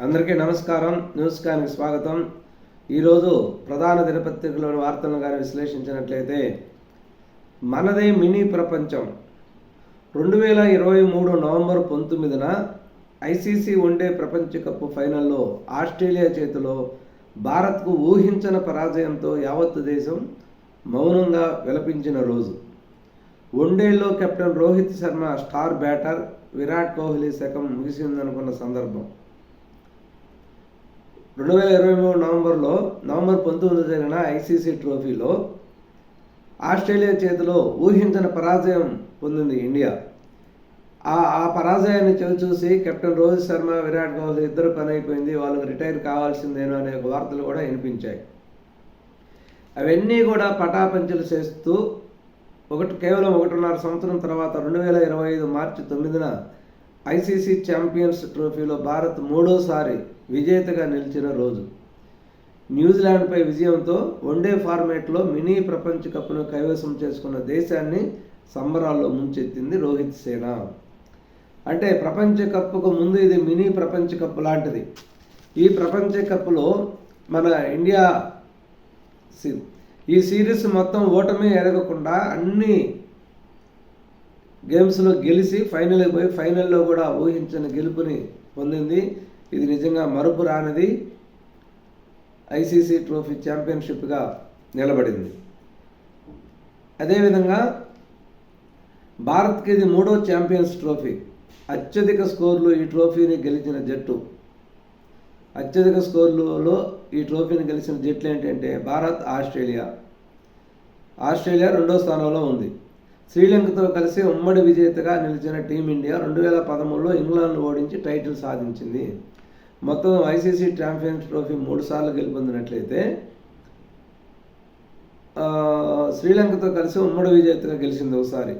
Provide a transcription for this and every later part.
అందరికీ నమస్కారం. న్యూస్ కానికి స్వాగతం. ఈరోజు ప్రధాన దినపత్రికలోని వార్తలను కానీ విశ్లేషించినట్లయితే మనదే మినీ ప్రపంచం. రెండు వేల ఇరవై మూడు నవంబర్ పంతొమ్మిదిన ఐసీసీ వన్డే ప్రపంచ కప్ ఫైనల్లో ఆస్ట్రేలియా చేతిలో భారత్కు ఊహించని పరాజయంతో యావత్తు దేశం మౌనంగా విలపించిన రోజు. వన్డేలో captain Rohit Sharma star batter Virat Kohli శకం ముగిసిందనుకున్న సందర్భం. రెండు వేల ఇరవై మూడు నవంబర్లో నవంబర్ పంతొమ్మిది జరిగిన ఐసీసీ ట్రోఫీలో ఆస్ట్రేలియా చేతిలో ఊహించిన పరాజయం పొందింది ఇండియా. ఆ ఆ పరాజయాన్ని చవి చూసి కెప్టెన్ రోహిత్ శర్మ విరాట్ కోహ్లీ ఇద్దరు పని అయిపోయింది వాళ్ళకి రిటైర్ కావాల్సిందేనో అనే వార్తలు కూడా వినిపించాయి. అవన్నీ కూడా పటాపంచలు చేస్తూ ఒకటి కేవలం ఒకటిన్నర సంవత్సరం తర్వాత రెండు వేల ఇరవై ఐదు మార్చి తొమ్మిదిన ఐసీసీ ఛాంపియన్స్ ట్రోఫీలో భారత్ మూడోసారి విజేతగా నిలిచిన రోజు. న్యూజిలాండ్పై విజయంతో వన్డే ఫార్మేట్లో మినీ ప్రపంచ కప్ను కైవసం చేసుకున్న దేశాన్ని సంబరాల్లో ముంచెత్తింది రోహిత్ సేన. అంటే ప్రపంచ కప్కు ముందు ఇది మినీ ప్రపంచ కప్ లాంటిది. ఈ ప్రపంచ కప్లో మన ఇండియా సి- ఈ సిరీస్ మొత్తం ఓటమి ఎరగకుండా అన్ని గేమ్స్లో గెలిచి ఫైనల్కి పోయి ఫైనల్లో కూడా ఊహించని గెలుపుని పొందింది. ఇది నిజంగా మరుపు రానిది ఐసీసీ ట్రోఫీ ఛాంపియన్షిప్గా నిలబడింది. అదేవిధంగా భారత్కి ఇది మూడో ఛాంపియన్స్ ట్రోఫీ. అత్యధిక స్కోర్లు ఈ ట్రోఫీని గెలిచిన జట్టు. అత్యధిక స్కోర్లలో ఈ ట్రోఫీని గెలిచిన జట్లు ఏంటంటే భారత్ ఆస్ట్రేలియా. ఆస్ట్రేలియా రెండో స్థానంలో ఉంది. శ్రీలంకతో కలిసి ఉమ్మడి విజేతగా నిలిచిన టీమిండియా రెండు వేల పదమూడులో ఇంగ్లాండ్ను ఓడించి టైటిల్ సాధించింది. మొత్తం ఐసీసీ ఛాంపియన్స్ ట్రోఫీ మూడు సార్లు గెలుపొందినట్లయితే శ్రీలంకతో కలిసి ఉమ్మడి విజేతగా గెలిచింది ఒకసారి.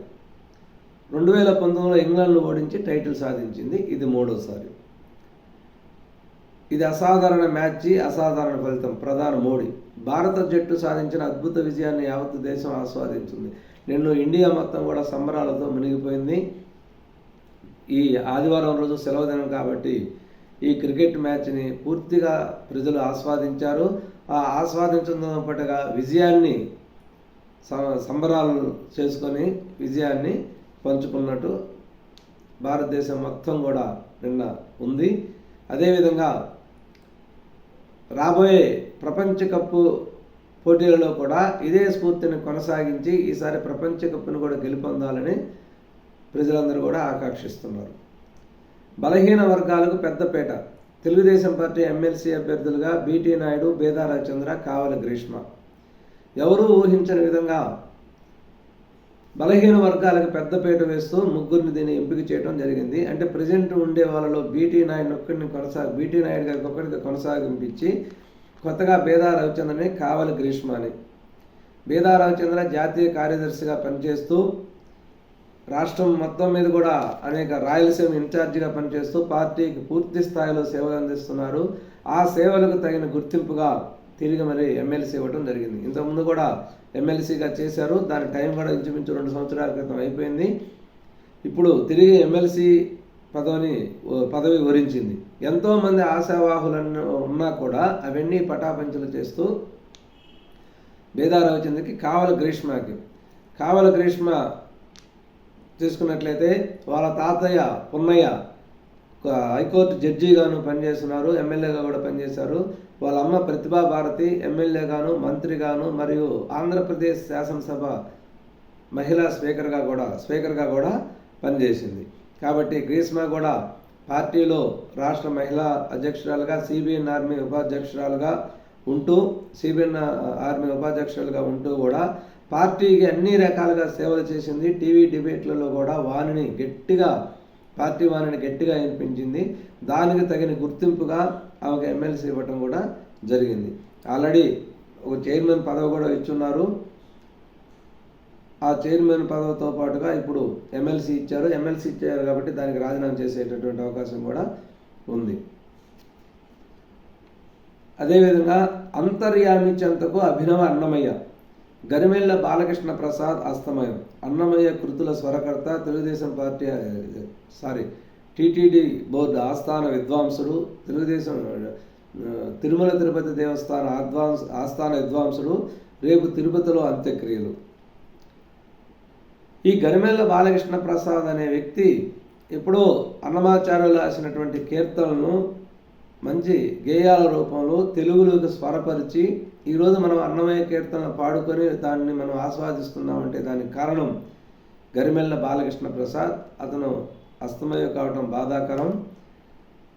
రెండు వేల పంతొమ్మిదిలో ఇంగ్లాండ్ను ఓడించి టైటిల్ సాధించింది. ఇది మూడోసారి. ఇది అసాధారణ మ్యాచ్ అసాధారణ ఫలితం. ప్రధాని మోడీ. భారత జట్టు సాధించిన అద్భుత విజయాన్ని యావత్ దేశం ఆస్వాదించింది. నిన్ను ఇండియా మొత్తం కూడా సంబరాలతో మునిగిపోయింది. ఈ ఆదివారం రోజు సెలవు దినం కాబట్టి ఈ క్రికెట్ మ్యాచ్ని పూర్తిగా ప్రజలు ఆస్వాదించారు. ఆ ఆస్వాదించడంతో పాటుగా విజయాన్ని సంబరాలను సంబరాలు చేసుకొని విజయాన్ని పంచుకున్నట్టు భారతదేశం మొత్తం కూడా నిన్న ఉంది. అదేవిధంగా రాబోయే ప్రపంచ కప్పు పోటీలలో కూడా ఇదే స్ఫూర్తిని కొనసాగించి ఈసారి ప్రపంచ కప్పును కూడా గెలుపొందాలని ప్రజలందరూ కూడా ఆకాంక్షిస్తున్నారు. బలహీన వర్గాలకు పెద్దపేట తెలుగుదేశం పార్టీ ఎమ్మెల్సీ అభ్యర్థులుగా బీటీ నాయుడు బేదారాచంద్ర కావల గ్రీష్మ. ఎవరూ ఊహించని విధంగా బలహీన వర్గాలకు పెద్దపేట వేస్తూ ముగ్గురిని దీన్ని ఎంపిక చేయడం జరిగింది. అంటే ప్రజెంట్ ఉండే వాళ్ళలో బీటీ నాయుడు ఒక్కడిని కొనసాగ బీటీ నాయుడు గారికి ఒక్కడికి కొనసాగింపించి కొత్తగా బేదా రవిచంద్రని కావలి గ్రీష్మ అని. బేదా రవిచంద్ర జాతీయ కార్యదర్శిగా పనిచేస్తూ రాష్ట్రం మొత్తం మీద కూడా అనేక రాయలసీమ ఇన్ఛార్జిగా పనిచేస్తూ పార్టీకి పూర్తి స్థాయిలో సేవలు అందిస్తున్నారు. ఆ సేవలకు తగిన గుర్తింపుగా తిరిగి మరి ఎమ్మెల్సీ ఇవ్వడం జరిగింది. ఇంతకుముందు కూడా ఎమ్మెల్సీగా చేశారు. దాని టైం కూడా ఇంచుమించు రెండు సంవత్సరాల క్రితం అయిపోయింది. ఇప్పుడు తిరిగి ఎమ్మెల్సీ పదవిని పదవి వరించింది ఎంతోమంది ఆశావాహులను ఉన్నా కూడా అవన్నీ పటాపంచలు చేస్తూ బేదారావు రవిచంద్రకి కావల గ్రీష్మకి. కావల గ్రీష్మ చూసుకున్నట్లయితే వాళ్ళ తాతయ్య పున్నయ్య ఒక హైకోర్టు జడ్జిగాను పనిచేస్తున్నారు ఎమ్మెల్యేగా కూడా పనిచేశారు. వాళ్ళ అమ్మ ప్రతిభా భారతి ఎమ్మెల్యేగాను మంత్రిగాను మరియు ఆంధ్రప్రదేశ్ శాసనసభ మహిళా స్పీకర్గా కూడా స్పీకర్గా కూడా పనిచేసింది. కాబట్టి గ్రీష్మ కూడా పార్టీలో రాష్ట్ర మహిళా అధ్యక్షురాలుగా సిబిఎన్ ఆర్మీ ఉపాధ్యక్షురాలుగా ఉంటూ సిబిఎన్ ఆర్మీ ఉపాధ్యక్షురాలుగా ఉంటూ కూడా పార్టీకి అన్ని రకాలుగా సేవలు చేసింది. టీవీ డిబేట్లలో కూడా వాణిని గట్టిగా పార్టీ వాణిని గట్టిగా వినిపించింది. దానికి తగిన గుర్తింపుగా ఆమెకు ఎమ్మెల్సీ ఇవ్వటం కూడా జరిగింది. ఆల్రెడీ ఒక చైర్మన్ పదవి కూడా ఇచ్చున్నారు. ఆ చైర్మన్ పదవితో పాటుగా ఇప్పుడు ఎమ్మెల్సీ ఇచ్చారు. ఎమ్మెల్సీ ఇచ్చారు కాబట్టి దానికి రాజీనామా చేసేటటువంటి అవకాశం కూడా ఉంది. అదేవిధంగా అంతర్యామి చెంతకు అభినవ అన్నమయ్య గరిమెళ్ళ బాలకృష్ణ ప్రసాద్ అస్తమయం. అన్నమయ్య కృతుల స్వరకర్త Telugu Desam party sorry TTD board ఆస్థాన విద్వాంసుడు తెలుగుదేశం తిరుమల తిరుపతి దేవస్థాన ఆద్వాంస ఆస్థాన విద్వాంసుడు రేపు తిరుపతిలో అంత్యక్రియలు. ఈ గరిమెల్ల బాలకృష్ణ ప్రసాద్ అనే వ్యక్తి ఎప్పుడో అన్నమాచార్యులు రాసినటువంటి కీర్తనలను మంచి గేయాల రూపంలో తెలుగులోకి స్వరపరిచి ఈరోజు మనం అన్నమయ్య కీర్తన పాడుకొని దాన్ని మనం ఆస్వాదిస్తున్నామంటే దానికి కారణం గరిమెల్ల బాలకృష్ణ ప్రసాద్. అతను అస్తమయం కావటం బాధాకరం.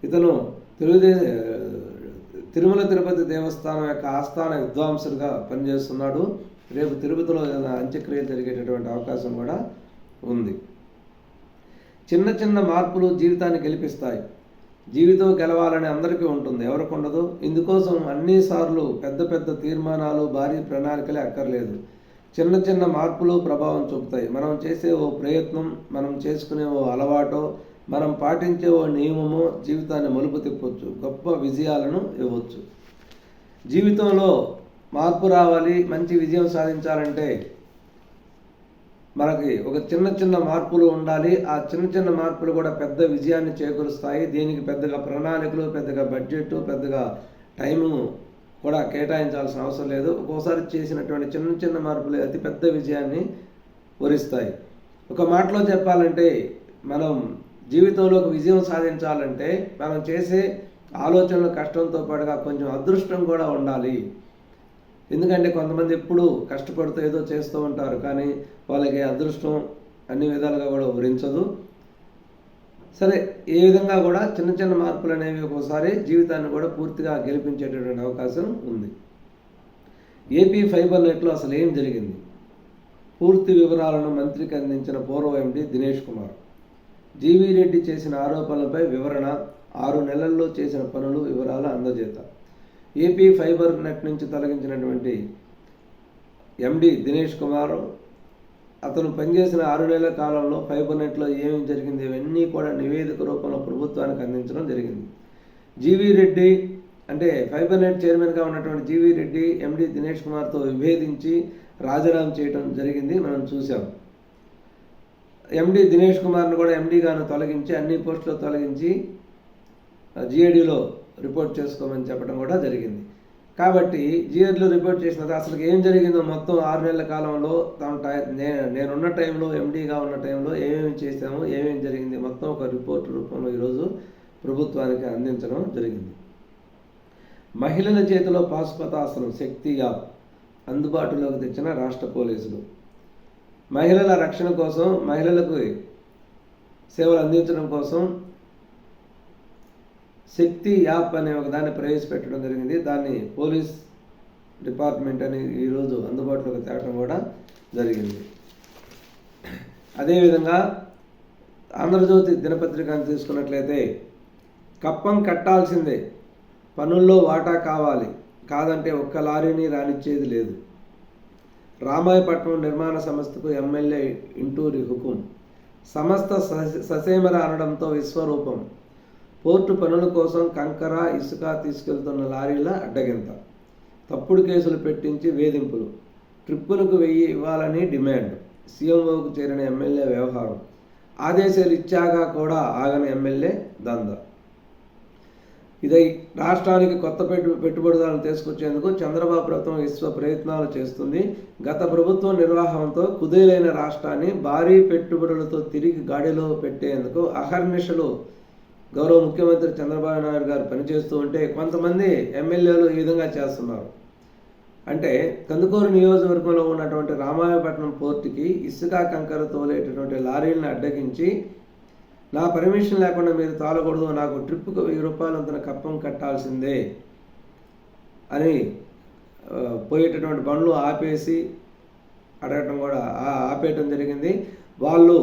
ఇతను తెలుగుదేశ తిరుమల తిరుపతి దేవస్థానం యొక్క ఆస్థాన విద్వాంసుడిగా పనిచేస్తున్నాడు. రేపు తిరుపతిలో అంత్యక్రియలు జరిగేటటువంటి అవకాశం కూడా ఉంది. చిన్న చిన్న మార్పులు జీవితాన్ని గెలిపిస్తాయి. జీవితం గెలవాలని అందరికీ ఉంటుంది. ఎవరికి ఉండదు? ఇందుకోసం అన్నిసార్లు పెద్ద పెద్ద తీర్మానాలు భారీ ప్రణాళికలే అక్కర్లేదు. చిన్న చిన్న మార్పులు ప్రభావం చూపుతాయి. మనం చేసే ఓ ప్రయత్నం మనం చేసుకునే ఓ అలవాటో మనం పాటించే ఓ నియమమో జీవితాన్ని మలుపు తిప్పొచ్చు. గొప్ప విజయాలను ఇవ్వచ్చు. జీవితంలో మార్పు రావాలి మంచి విజయం సాధించాలంటే మనకి ఒక చిన్న చిన్న మార్పులు ఉండాలి. ఆ చిన్న చిన్న మార్పులు కూడా పెద్ద విజయాన్ని చేకూరుస్తాయి. దీనికి పెద్దగా ప్రణాళికలు పెద్దగా బడ్జెట్ పెద్దగా టైము కూడా కేటాయించాల్సిన అవసరం లేదు. ఒక్కోసారి చేసినటువంటి చిన్న చిన్న మార్పులు అతి పెద్ద విజయాన్ని వరిస్తాయి. ఒక మాటలో చెప్పాలంటే మనం జీవితంలో ఒక విజయం సాధించాలంటే మనం చేసే ఆలోచనలు కష్టంతో పాటుగా కొంచెం అదృష్టం కూడా ఉండాలి. ఎందుకంటే కొంతమంది ఎప్పుడు కష్టపడుతూ ఏదో చేస్తూ ఉంటారు కానీ వాళ్ళకి అదృష్టం అన్ని విధాలుగా కూడా వరించదు సరే ఏ విధంగా కూడా చిన్న చిన్న మార్పులు అనేవి ఒక్కోసారి జీవితాన్ని కూడా పూర్తిగా గెలిపించేటటువంటి అవకాశం ఉంది. ఏపీ ఫైబర్ నెట్లో అసలు ఏం జరిగింది? పూర్తి వివరాలను మంత్రికి అందించిన పూర్వ ఎండి దినేష్ కుమార్. జీవీ రెడ్డి చేసిన ఆరోపణలపై వివరణ ఆరు నెలల్లో చేసిన పనులు వివరాలు అందజేత. ఏపీ ఫైబర్ నెట్ నుంచి తొలగించినటువంటి ఎండి దినేష్ కుమార్ అతను పనిచేసిన ఆరు నెలల కాలంలో ఫైబర్ నెట్లో ఏమేమి జరిగింది ఇవన్నీ కూడా నివేదిక రూపంలో ప్రభుత్వానికి అందించడం జరిగింది. జీవీ రెడ్డి అంటే ఫైబర్ నెట్ చైర్మన్గా ఉన్నటువంటి జీవీ రెడ్డి ఎండి దినేష్ కుమార్తో విభేదించి రాజీనామా చేయడం జరిగింది మనం చూసాం ఎండి దినేష్ కుమార్ను కూడా ఎండీగాను తొలగించి అన్ని పోస్టులు తొలగించి జిఏడిలో రిపోర్ట్ చేసుకోమని చెప్పడం కూడా జరిగింది. కాబట్టి జిఏడిలో రిపోర్ట్ చేసిన అసలు ఏం జరిగిందో మొత్తం ఆరు నెలల కాలంలో తమ టై నే నేనున్న టైంలో ఎండీగా ఉన్న టైంలో ఏమేమి చేసాము ఏమేమి జరిగింది మొత్తం ఒక రిపోర్ట్ రూపంలో ఈరోజు ప్రభుత్వానికి అందించడం జరిగింది. మహిళల చేతిలో పాశుపతాసనం శక్తి యాప్ అందుబాటులోకి తెచ్చిన రాష్ట్ర పోలీసులు. మహిళల రక్షణ కోసం మహిళలకు సేవలు అందించడం కోసం శక్తి యాప్ అనే ఒక దాన్ని ప్రవేశపెట్టడం జరిగింది. దాన్ని పోలీస్ డిపార్ట్మెంట్ అని ఈరోజు అందుబాటులోకి తేవడం కూడా జరిగింది. అదేవిధంగా ఆంధ్రజ్యోతి దినపత్రికను తీసుకున్నట్లయితే కప్పం కట్టాల్సిందే. పనుల్లో వాటా కావాలి. కాదంటే ఒక్క లారీని రానిచ్చేది లేదు. రామాయపట్నం నిర్మాణ సంస్థకు ఎమ్మెల్యే ఇంటూరి హుకుం. సంస్థ సస- ససేమర అనడంతో విశ్వరూపం. పోర్టు పనుల కోసం కంకర ఇసుక తీసుకెళ్తున్న లారీల అడ్డగింత. తప్పుడు కేసులు పెట్టించి వేధింపులు. ట్రిప్పులకు వెయ్యి ఇవ్వాలని డిమాండ్. సీఎంఓకు చేరిన ఎమ్మెల్యే వ్యవహారం. ఆదేశాలు ఇచ్చాక కూడా ఆగని ఎమ్మెల్యే దంద. ఇదై రాష్ట్రానికి కొత్త పెట్టు పెట్టుబడిదారులను తీసుకొచ్చేందుకు చంద్రబాబు ప్రభుత్వం విశ్వ ప్రయత్నాలు చేస్తుంది. గత ప్రభుత్వం నిర్వాహంతో కుదేలైన రాష్ట్రాన్ని భారీ పెట్టుబడులతో తిరిగి గాడిలో పెట్టేందుకు అహర్నిశలు గౌరవ ముఖ్యమంత్రి చంద్రబాబు నాయుడు గారు పనిచేస్తూ ఉంటే కొంతమంది ఎమ్మెల్యేలు ఈ విధంగా చేస్తున్నారు. అంటే కందుకూరు నియోజకవర్గంలో ఉన్నటువంటి రామాయపట్నం పోర్టుకి ఇసుక కంకర తోలేటటువంటి లారీలను అడ్డగించి నా పర్మిషన్ లేకుండా మీరు తాళకూడదు నాకు ట్రిప్కు వెయ్యి రూపాయలంతన కప్పం కట్టాల్సిందే అని పోయేటటువంటి బండ్లు ఆపేసి అడగటం కూడా ఆపేయటం జరిగింది. వాళ్ళు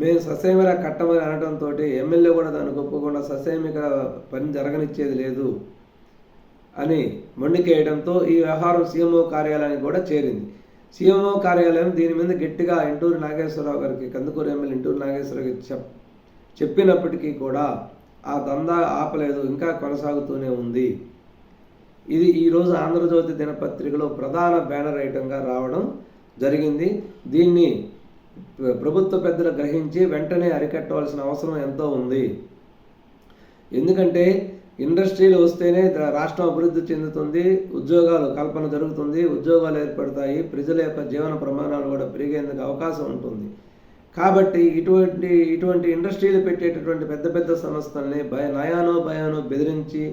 మేము ససేమిర కట్టమని అనడంతో ఎమ్మెల్యే కూడా దానికి ఒప్పుకుండా ససేమిక పని జరగనిచ్చేది లేదు అని మొండికేయడంతో ఈ వ్యవహారం సీఎంఓ కార్యాలయానికి కూడా చేరింది. సీఎంఓ కార్యాలయం దీని మీద గట్టిగా ఇంటూరు నాగేశ్వరరావు గారికి కందుకూరు ఎమ్మెల్యే ఇంటూరు నాగేశ్వరరావు గారికి చెప్ చెప్పినప్పటికీ కూడా ఆ దందా ఆపలేదు ఇంకా కొనసాగుతూనే ఉంది. ఇది ఈరోజు ఆంధ్రజ్యోతి దినపత్రికలో ప్రధాన బ్యానర్ ఐటంగా రావడం జరిగింది. దీన్ని ప్రభుత్వ పెద్దలు గ్రహించి వెంటనే అరికట్టవలసిన అవసరం ఎంతో ఉంది. ఎందుకంటే ఇండస్ట్రీలు వస్తేనే రాష్ట్రం అభివృద్ధి చెందుతుంది ఉద్యోగాలు కల్పన జరుగుతుంది ఉద్యోగాలు ఏర్పడతాయి ప్రజల యొక్క జీవన ప్రమాణాలు కూడా పెరిగేందుకు అవకాశం ఉంటుంది. కాబట్టి ఇటువంటి ఇటువంటి ఇండస్ట్రీలు పెట్టేటటువంటి పెద్ద పెద్ద సంస్థల్ని భయ నయానో భయానో బెదిరించి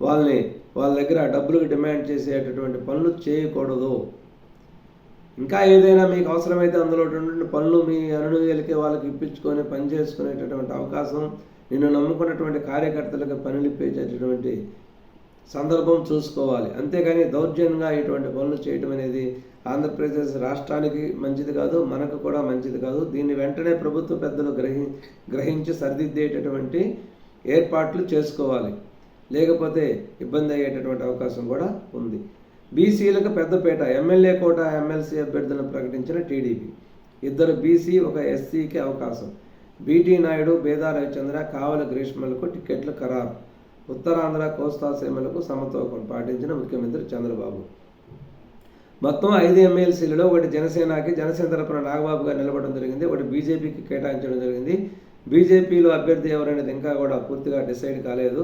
వాళ్ళని వాళ్ళ దగ్గర డబ్బులకు డిమాండ్ చేసేటటువంటి పనులు చేయకూడదు. ఇంకా ఏదైనా మీకు అవసరమైతే అందులో పనులు మీ అనుభవాలకి వాళ్ళకి ఇప్పించుకొని పని చేసుకునేటటువంటి అవకాశం నిన్ను నమ్ముకున్నటువంటి కార్యకర్తలకు పనులు ఇప్పించేటటువంటి సందర్భం చూసుకోవాలి. అంతేగాని దౌర్జన్యంగా ఇటువంటి పనులు చేయటం అనేది ఆంధ్రప్రదేశ్ రాష్ట్రానికి మంచిది కాదు మనకు కూడా మంచిది కాదు. దీన్ని వెంటనే ప్రభుత్వ పెద్దలు గ్రహి గ్రహించి సరిదిద్దేటటువంటి ఏర్పాట్లు చేసుకోవాలి. లేకపోతే ఇబ్బంది అయ్యేటటువంటి అవకాశం కూడా ఉంది. బీసీలకు పెద్దపేట ఎమ్మెల్యే కోట ఎమ్మెల్సీ అభ్యర్థులను ప్రకటించిన టీడీపీ. ఇద్దరు బీసీ ఒక ఎస్సీకి అవకాశం. బీటీ నాయుడు బేదా రవిచంద్ర కావల గ్రీష్మలకు టికెట్లు ఖరారు. ఉత్తరాంధ్ర కోస్తా సీమలకు సమతూకం పాటించిన ముఖ్యమంత్రి చంద్రబాబు. మొత్తం ఐదు ఎమ్మెల్సీలలో ఒకటి జనసేనకి జనసేన తరపున నాగబాబు గారు నిలబడడం జరిగింది ఒకటి బీజేపీకి కేటాయించడం జరిగింది. బీజేపీలో అభ్యర్థి ఎవరనేది ఇంకా కూడా పూర్తిగా డిసైడ్ కాలేదు.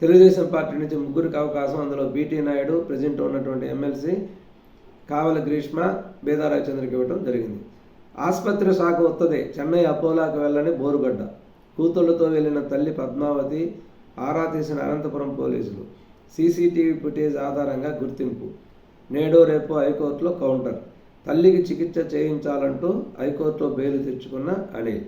తెలుగుదేశం పార్టీ నుంచి ముగ్గురికి అవకాశం. అందులో బీటీ నాయుడు ప్రజెంట్ ఉన్నటువంటి ఎమ్మెల్సీ కావల గ్రీష్మ బేదారాచంద్రకి ఇవ్వడం జరిగింది. ఆసుపత్రి శాఖ వస్తుంది చెన్నై అపోలాకు వెళ్ళని బోరుగడ్డ. కూతుళ్ళతో వెళ్ళిన తల్లి పద్మావతి ఆరా తీసిన అనంతపురం పోలీసులు. సీసీటీవీ ఫుటేజ్ ఆధారంగా గుర్తింపు. నేడు రేపు హైకోర్టులో కౌంటర్. తల్లికి చికిత్స చేయించాలంటూ హైకోర్టులో బెయిల్ తెచ్చుకున్న అనిల్.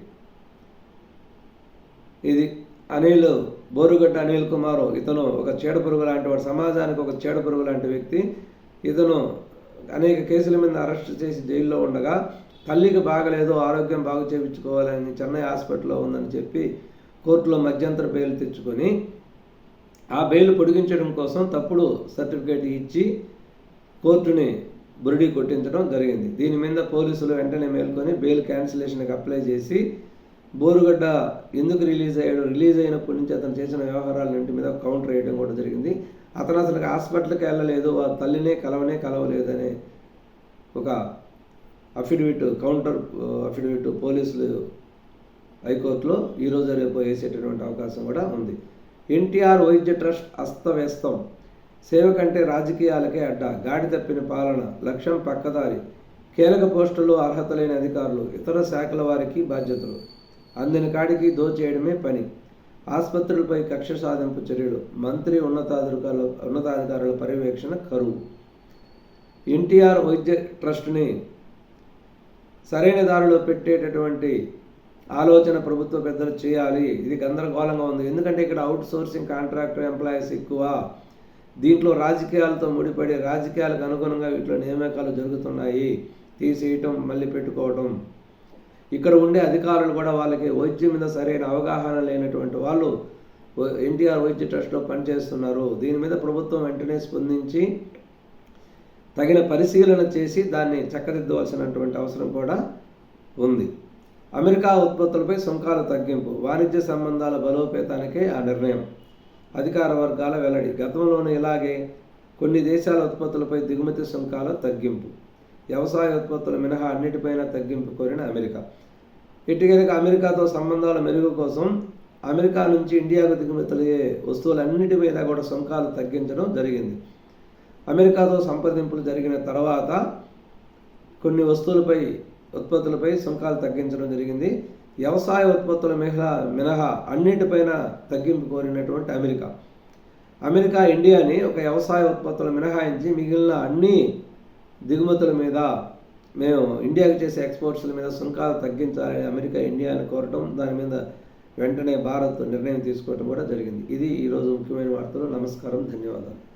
ఇది అనిల్ బోరుగడ్డ అనిల్ కుమార్ ఇతను ఒక చీడపురుగు లాంటి వాడు సమాజానికి ఒక చీడపురుగు లాంటి వ్యక్తి. ఇతను అనేక కేసుల మీద అరెస్ట్ చేసి జైల్లో ఉండగా తల్లికి బాగలేదు ఆరోగ్యం బాగు చేయించుకోవాలని చెన్నై హాస్పిటల్లో ఉందని చెప్పి కోర్టులో మధ్యంతర బెయిల్ తెచ్చుకొని ఆ బెయిల్ పొడిగించడం కోసం తప్పుడు సర్టిఫికేట్ ఇచ్చి కోర్టుని బురిడి కొట్టించడం జరిగింది. దీని మీద పోలీసులు వెంటనే మేల్కొని బెయిల్ క్యాన్సిలేషన్కి అప్లై చేసి బోరుగడ్డ ఎందుకు రిలీజ్ అయ్యాడు? రిలీజ్ అయినప్పటి నుంచి అతను చేసిన వ్యవహారాలన్నింటి మీద కౌంటర్ వేయడం కూడా జరిగింది. అతను అసలు హాస్పిటల్కి వెళ్ళలేదు ఆ తల్లినే కలవనే కలవలేదనే ఒక అఫిడవిట్ కౌంటర్ అఫిడవిట్ పోలీసులు హైకోర్టులో ఈరోజు రేపు వేసేటటువంటి అవకాశం కూడా ఉంది. ఎన్టీఆర్ వైద్య ట్రస్ట్ అస్తవ్యస్తం. సేవ కంటే రాజకీయాలకే అడ్డ. గాడి తప్పిన పాలన లక్ష్యం పక్కదారి కీలక పోస్టులు అర్హత లేని అధికారులు ఇతర శాఖల వారికి బాధ్యతలు. అందిన కాడికి దోచేయడమే పని. ఆసుపత్రులపై కక్ష సాధింపు చర్యలు మంత్రి ఉన్నతాధికారుల ఉన్నతాధికారుల పర్యవేక్షణ కరువు. ఎన్టీఆర్ వైద్య ట్రస్ట్ని సరైన దారిలో పెట్టేటటువంటి ఆలోచన ప్రభుత్వ పెద్దలు చేయాలి. ఇది గందరగోళంగా ఉంది. ఎందుకంటే ఇక్కడ అవుట్ సోర్సింగ్ కాంట్రాక్టర్ ఎంప్లాయీస్ ఎక్కువ. దీంట్లో రాజకీయాలతో ముడిపడి రాజకీయాలకు అనుగుణంగా వీటిలో నియామకాలు జరుగుతున్నాయి. తీసేయటం మళ్ళీ పెట్టుకోవటం. ఇక్కడ ఉండే అధికారులు కూడా వాళ్ళకి వైద్యం మీద సరైన అవగాహన లేనటువంటి వాళ్ళు ఎన్టీఆర్ వైద్య ట్రస్ట్లో పనిచేస్తున్నారు. దీని మీద ప్రభుత్వం వెంటనే స్పందించి తగిన పరిశీలన చేసి దాన్ని చక్కదిద్దవలసినటువంటి అవసరం కూడా ఉంది. అమెరికా ఉత్పత్తులపై సుంకాల తగ్గింపు వాణిజ్య సంబంధాల బలోపేతానికే ఆ నిర్ణయం. అధికార వర్గాల వెల్లడి గతంలోనూ ఇలాగే కొన్ని దేశాల ఉత్పత్తులపై దిగుమతి సుంకాల తగ్గింపు. వ్యవసాయ ఉత్పత్తుల మినహా అన్నిటిపైన తగ్గింపు కోరిన అమెరికా. ఇటుకనుక అమెరికాతో సంబంధాల మెరుగు కోసం అమెరికా నుంచి ఇండియాకు దిగుమతులయ్యే వస్తువులన్నిటి మీద కూడా సుంకాలు తగ్గించడం జరిగింది. అమెరికాతో సంప్రదింపులు జరిగిన తర్వాత కొన్ని వస్తువులపై ఉత్పత్తులపై సుంకాలు తగ్గించడం జరిగింది. వ్యవసాయ ఉత్పత్తుల మినహా మినహా అన్నిటిపైన తగ్గింపు కోరినటువంటి అమెరికా. అమెరికా ఇండియాని ఒక వ్యవసాయ ఉత్పత్తులు మినహాయించి మిగిలిన అన్ని దిగుమతుల మీద మేము ఇండియాకి చేసే ఎక్స్పోర్ట్స్ల మీద సుంకాలు తగ్గించాలని అమెరికా ఇండియాని కోరటం దాని మీద వెంటనే భారత్ నిర్ణయం తీసుకోవటం కూడా జరిగింది. ఇది ఈరోజు ముఖ్యమైన వార్తలు. నమస్కారం. ధన్యవాదాలు.